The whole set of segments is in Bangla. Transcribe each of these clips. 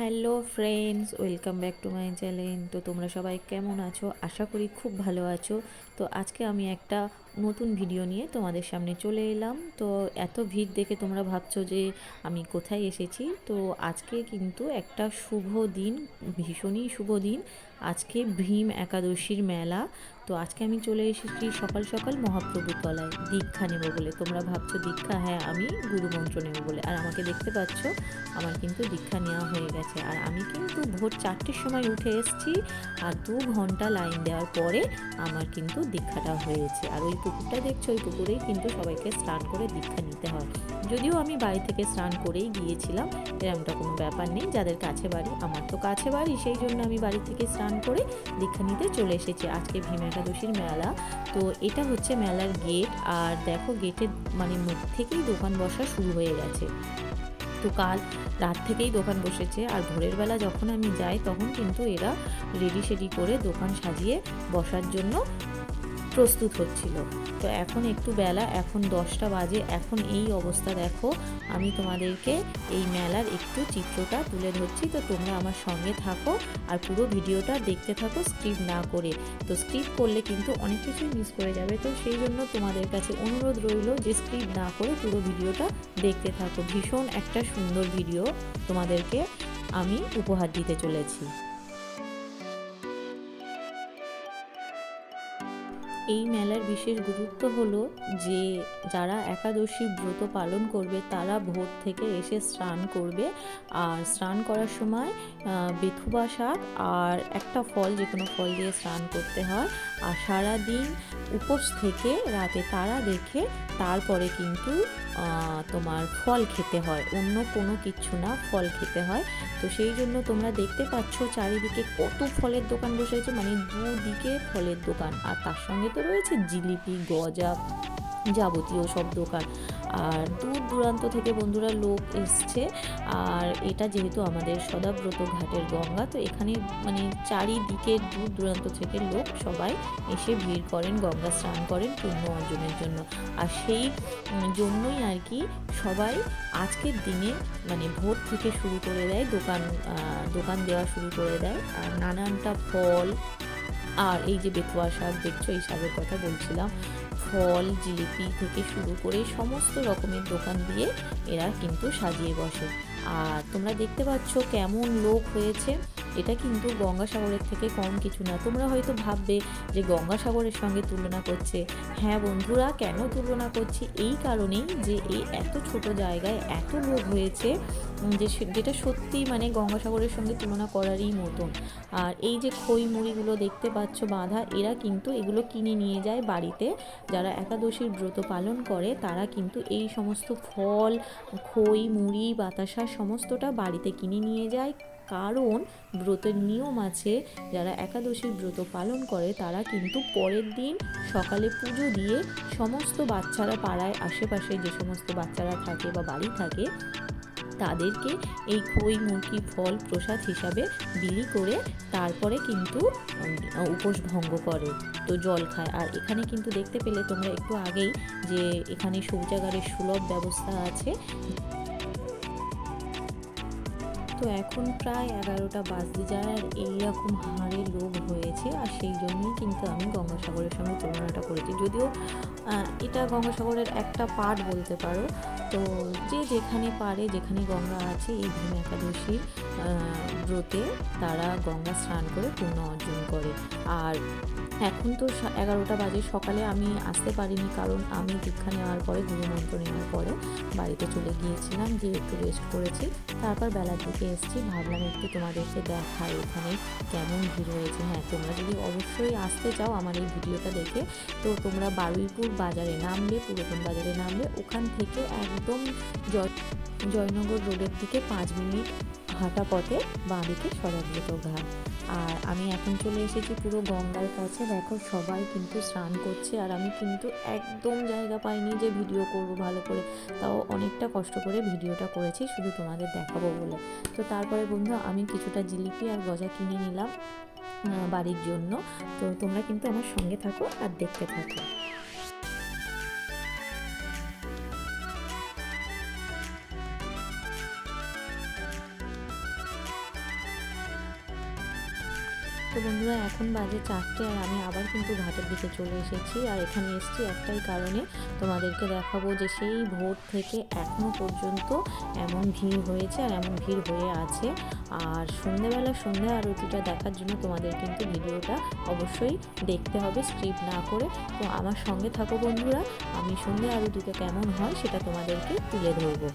Hello friends, welcome back to my channel. তো তোমরা সবাই কেমন আছো? আশা করি খুব ভালো আছো। তো আজকে আমি একটা নতুন ভিডিও নিয়ে তোমাদের সামনে চলে এলাম। তো এত ভিড় দেখে তোমরা ভাবছ যে আমি কোথায় এসেছি? তো আজকে কিন্তু একটা শুভ দিন, ভীষণই শুভ দিন। আজকে ভীম একাদশীর মেলা। তো আজকে আমি চলে এসেছি সকাল সকাল মহাপ্রভুর তলায় দীক্ষা নেব বলে। তোমরা ভাবছ দীক্ষা? হ্যাঁ আমি গুরুমন্ত্র নেব বলে। আর আমাকে দেখতে পাচ্ছ, আমার কিন্তু দীক্ষা নেওয়া হয়ে গেছে। আর আমি কিন্তু ভোর চারটের সময় উঠে এসেছি আর দু ঘণ্টা লাইন দেওয়ার পরে আমার কিন্তু দীক্ষাটা হয়েছে। আর ওই পুকুরটা দেখছ? ওই পুকুরেই কিন্তু সবাইকে স্নান করে দীক্ষা নিতে হয়। যদিও আমি বাড়ি থেকে স্নান করেই গিয়েছিলাম এরকমটা কোনো ব্যাপার নেই। যাদের কাছে বাড়ি, আমার তো কাছে বাড়ি, সেই জন্য আমি বাড়ি থেকে স্নান করে দীক্ষা নিতে চলে এসেছি। আজকে ভীম একাদশীর মেলা। তো এটা হচ্ছে মেলার গেট। আর দেখো গেটের মানে মুখ থেকেই দোকান বসা শুরু হয়ে গেছে। তো কাল রাত থেকেই দোকান বসেছে। আর ভোরের বেলা যখন আমি যাই, তখন কিন্তু এরা রেডি সেডি করে দোকান সাজিয়ে বসার জন্য প্রস্তুত হচ্ছিল। তো এখন একটু বেলা, এখন দশটা বাজে, এখন এই অবস্থা দেখো। আমি তোমাদেরকে এই মেলার একটু চিত্রটা তুলে ধরছি। তো তোমরা আমার সঙ্গে থাকো আর পুরো ভিডিওটা দেখতে থাকো স্ক্রিপ্ট না করে। তো স্ক্রিপ্ট করলে কিন্তু অনেক কিছুই মিস করে যাবে। তো সেই জন্য তোমাদের কাছে অনুরোধ রইল যে স্ক্রিপ্ট না করে পুরো ভিডিওটা দেখতে থাকো। ভীষণ একটা সুন্দর ভিডিও তোমাদেরকে আমি উপহার দিতে চলেছি। এই মেলার বিশেষ গুরুত্ব হলো যে, যারা একাদশী ব্রত পালন করবে, তারা ভোর থেকে এসে স্নান করবে। আর স্নান করার সময় বেথুবা শাক আর একটা ফল, যে কোনো ফল দিয়ে স্নান করতে হয়। আর সারাদিন উপোস থেকে রাতে তারা দেখে তারপরে কিন্তু তোমার ফল খেতে হয়। অন্য কোনো কিছু না, ফল খেতে হয়। তো সেই জন্য তোমরা দেখতে পাচ্ছ চারিদিকে কত ফলের দোকান বসেছে মানে দুদিকে ফলের দোকান। আর তার সঙ্গে তো রয়েছে জিলিপি, গজা যাবতীয় সব দোকান। আর দূর দূরান্ত থেকে বন্ধুরা লোক এসছে। আর এটা যেহেতু আমাদের সদাব্রত ঘাটের গঙ্গা, তো এখানে মানে চারিদিকে দূর দূরান্ত থেকে লোক সবাই এসে ভিড় করেন, গঙ্গা স্নান করেন পুণ্য অর্জনের জন্য। আর সেই জন্যই আর কি সবাই আজকের দিনে মানে ভোর থেকে শুরু করে দেয়, দোকান দোকান দেওয়া শুরু করে দেয়। আর নানানটা ফল আর এই যে বেতুয়া শাক দেখছ, এই শাকের কথা বলছিলাম, ফল, জিলিপি থেকে শুরু করে সমস্ত রকমের দোকান দিয়ে এরা কিন্তু সাজিয়ে বসে। আর তোমরা দেখতে পাচ্ছ কেমন লোক হয়েছে। এটা কিন্তু গঙ্গাসাগরের থেকে কম কিছু না। তোমরা হয়তো ভাববে যে গঙ্গাসাগরের সঙ্গে তুলনা করছে। হ্যাঁ বন্ধুরা, কেন তুলনা করছি? এই কারণেই যে এই এত ছোট জায়গায় এত লোক হয়েছে যে যেটা সত্যি মানে গঙ্গাসাগরের সঙ্গে তুলনা করারই মতন। আর এই যে খই মুড়িগুলো দেখতে পাচ্ছ বাঁধা, এরা কিন্তু এগুলো কিনে নিয়ে যায় বাড়িতে। যারা একাদশীর ব্রত পালন করে, তারা কিন্তু এই সমস্ত ফল, খই, মুড়ি, বাতাসা, সমস্তটা বাড়িতে কিনে নিয়ে যায়। কারণ ব্রতের নিয়ম আছে, যারা একাদশীর ব্রত পালন করে, তারা কিন্তু পরের দিন সকালে পুজো দিয়ে সমস্ত বাচ্চারা পাড়ায়, আশেপাশে যে সমস্ত বাচ্চারা থাকে বা বাড়ি থাকে, তাদেরকে এই খই, মুরগি, ফল, প্রসাদ হিসাবে বিলি করে তারপরে কিন্তু উপোস ভঙ্গ করে, তো জল খায়। আর এখানে কিন্তু দেখতে পেলে তোমরা একটু আগেই যে এখানে শৌচাগারের সুলভ ব্যবস্থা আছে। তো এখন প্রায় এগারোটা বাজতে যায় আর এইরকম হাড়ে লোক হয়েছে আর সেই জন্যই কিন্তু আমি গঙ্গাসাগরের সঙ্গে তুলনাটা করেছি। যদিও এটা গঙ্গাসাগরের একটা পার্ট বলতে পারো। তো যে যেখানে পারে যেখানে গঙ্গা আছে, এই ভীম একাদশীর ব্রতে তারা গঙ্গা স্নান করে পূর্ণ অর্জন করে। আর এখন তো এগারোটা বাজে, সকালে আমি আসতে পারিনি কারণ আমি দীক্ষা নেওয়ার পরে, গুরুমন্ত্র নেওয়ার পরে বাড়িতে চলে গিয়েছিলাম যে একটু রেস্ট করেছি। তারপর বেলার দিকে এসেছি, ভাবলাম একটু তোমাদেরকে দেখাই এখানে কেমন ভিড় হয়েছে। হ্যাঁ তোমরা যদি অবশ্যই আসতে চাও আমার এই ভিডিওটা দেখে, তো তোমরা বারুইপুর বাজারে নামবে, পুরাতন বাজারে নামবে। ওখান থেকে একদম জয় জয়নগর রোডের দিকে পাঁচ মিনিট হাঁটা পথে বাঁ দিকে সদাব্রত ঘাট। আর আমি এখন চলে এসেছি পুরো গঙ্গার কাছে। দেখো, সবাই কিন্তু স্নান করছে আর আমি কিন্তু একদম জায়গা পাইনি যে ভিডিও করব ভালো করে। তাও অনেকটা কষ্ট করে ভিডিওটা করেছি, শুধু তোমাদের দেখাবো বলে। তো তারপরে বন্ধু, আমি কিছুটা জিলিপি আর গজা কিনে নিলাম বাড়ির জন্য। তো তোমরা কিন্তু আমার সঙ্গে থাকো আর দেখতে থাকো। তো বন্ধুরা, এখন বাজে চারটে আর আমি আবার কিন্তু ঘাটের দিকে চলে এসেছি। আর এখানে এসেছি একটাই কারণে তোমাদেরকে দেখাবো যে সেই ভোর থেকে এখনও পর্যন্ত এমন ভিড় হয়েছে আর এমন ভিড় হয়ে আছে। আর সন্ধেবেলা সন্ধ্যা আরতিটা দেখার জন্য তোমাদের কিন্তু ভিডিওটা অবশ্যই দেখতে হবে স্ক্রিপ না করে। তো আমার সঙ্গে থাকো বন্ধুরা, আমি সন্ধ্যে আরতিটা কেমন হয় সেটা তোমাদেরকে তুলে ধরবো।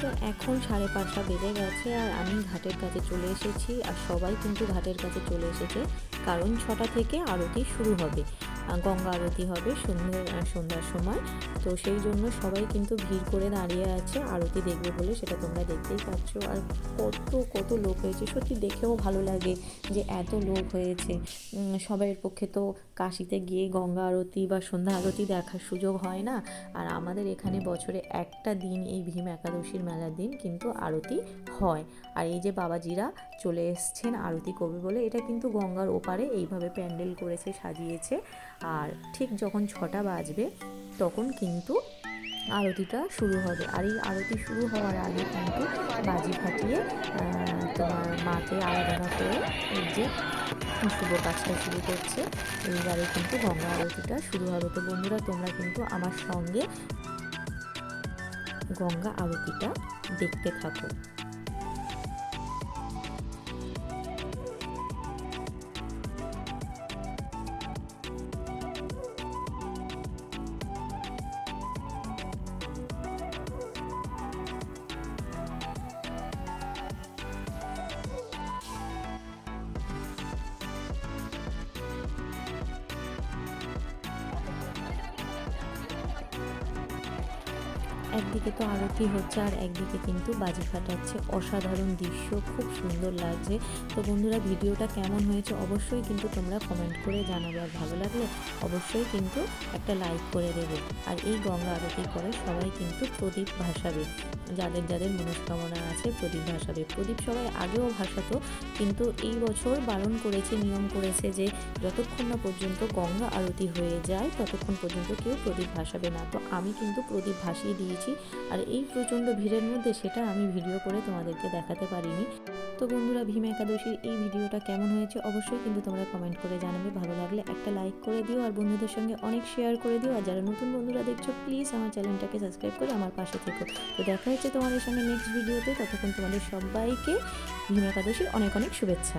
তো এখন সাড়ে পাঁচটা বেজে গেছে আর আমি ঘাটের কাছে চলে এসেছি আর সবাই কিন্তু ঘাটের কাছে চলে এসেছে। কারণ ছটা থেকে আরতি শুরু হবে। গঙ্গা আরতি হবে সন্ধ্যে সন্ধ্যার সময়। তো সেই জন্য সবাই কিন্তু ভিড় করে দাঁড়িয়ে আছে, আরতি দেখবে বলে সেটা তোমরা দেখতেই পাচ্ছ। আর কত কত লোক হয়েছে, সত্যি দেখেও ভালো লাগে যে এত লোক হয়েছে। সবাইয়ের পক্ষে তো কাশিতে গিয়ে গঙ্গা আরতি বা সন্ধ্যা আরতি দেখার সুযোগ হয় না। আর আমাদের এখানে বছরে একটা দিন এই ভীম একাদশীর মেলার দিন কিন্তু আরতি হয়। আর এই যে বাবাজিরা চলে এসছেন আরতি করবে বলে, এটা কিন্তু গঙ্গার ওপারে এইভাবে প্যান্ডেল করেছে, সাজিয়েছে। আর ঠিক যখন ছটা বাজবে, তখন কিন্তু আরতিটা শুরু হবে। আর এই আরতি শুরু হওয়ার আগে কিন্তু বাজি ফাটিয়ে তোমার মাকে আরাধনা করে এই যে শুভ কাজটা শুরু করছে। এইবারে কিন্তু গঙ্গা আরতিটা শুরু হবে। তো বন্ধুরা, তোমরা কিন্তু আমার সঙ্গে গঙ্গা আরতিটা দেখতে থাকো। একদিকে তো আরতি হচ্ছে আর একদিকে কিন্তু বাজি ফাটাচ্ছে। অসাধারণ দৃশ্য, খুব সুন্দর লাগছে। তো বন্ধুরা, ভিডিওটা কেমন হয়েছে অবশ্যই কিন্তু তোমরা কমেন্ট করে জানাবে। আর ভালো লাগলে অবশ্যই কিন্তু একটা লাইক করে দেবে। আর এই গঙ্গা আরতি করে সবাই কিন্তু প্রদীপ ভাসাবে। যাদের যাদের মনস্কামনা আছে প্রদীপ ভাসাবে। প্রদীপ সবাই আগেও ভাসাতো, কিন্তু এই বছর বারণ করেছে, নিয়ম করেছে যে যতক্ষণ না পর্যন্ত গঙ্গা আরতি হয়ে যায়, ততক্ষণ পর্যন্ত কেউ প্রদীপ ভাসাবে না। তো আমি কিন্তু প্রদীপ ভাসিয়ে দিয়েছি। আর এই প্রচণ্ড ভিড়ের মধ্যে সেটা আমি ভিডিও করে তোমাদেরকে দেখাতে পারিনি। তো বন্ধুরা, ভীম একাদশীর এই ভিডিওটা কেমন হয়েছে অবশ্যই কিন্তু তোমরা কমেন্ট করে জানাবে। ভালো লাগলে একটা লাইক করে দিও আর বন্ধুদের সঙ্গে অনেক শেয়ার করে দিও। আর যারা নতুন বন্ধুরা দেখছ প্লিজ আমার চ্যানেলটাকে সাবস্ক্রাইব করে আমার পাশে থেকো। তো দেখা হচ্ছে তোমাদের সঙ্গে নেক্সট ভিডিওতে ততক্ষণ তোমাদের সবাইকে ভীম একাদশীর অনেক অনেক শুভেচ্ছা।